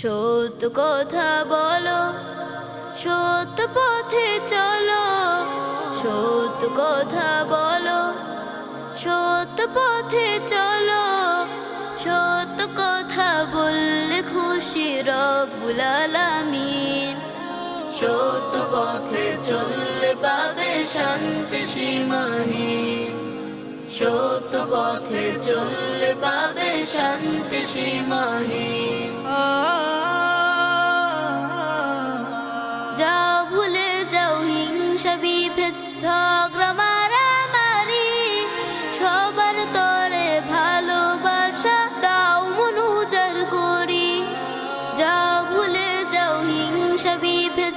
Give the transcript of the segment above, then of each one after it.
সত্য কথা বলো, সত্য পথে চলো। সত্য কথা বলো, সত্য পথে চলো। সত্য কথা বললে খুশি রব্বুল আলামিন। সত্য পথে চললে পাবে শান্তি সীমাহীন। সত্য পথে চললে পাবে শান্তি সীমাহীন। ঝগড়া ভালোবাসা দাও মন করি। যাও ভুলে যাও হিংসা বিভেদ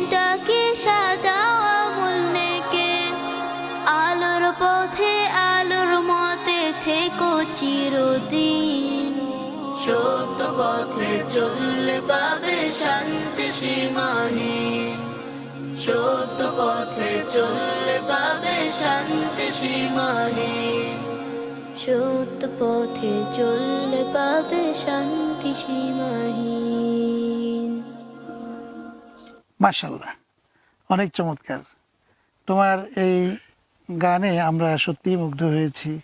জীবনটাকে সাজাও আমল নেকে। আলোর পথে, আলোর মতে থেকো চিরদিন। সত্য পথে চললে পাবে শান্তি সীমাহীন। সত্য পথে চললে পাবে শান্তি সীমাহীন। সত্য পথে চললে পাবে শান্তি সীমাহীন। মার্শাল্লাহ অনেক চমৎকার। তোমার এই গানে আমরা সত্যিই মুগ্ধ হয়েছি।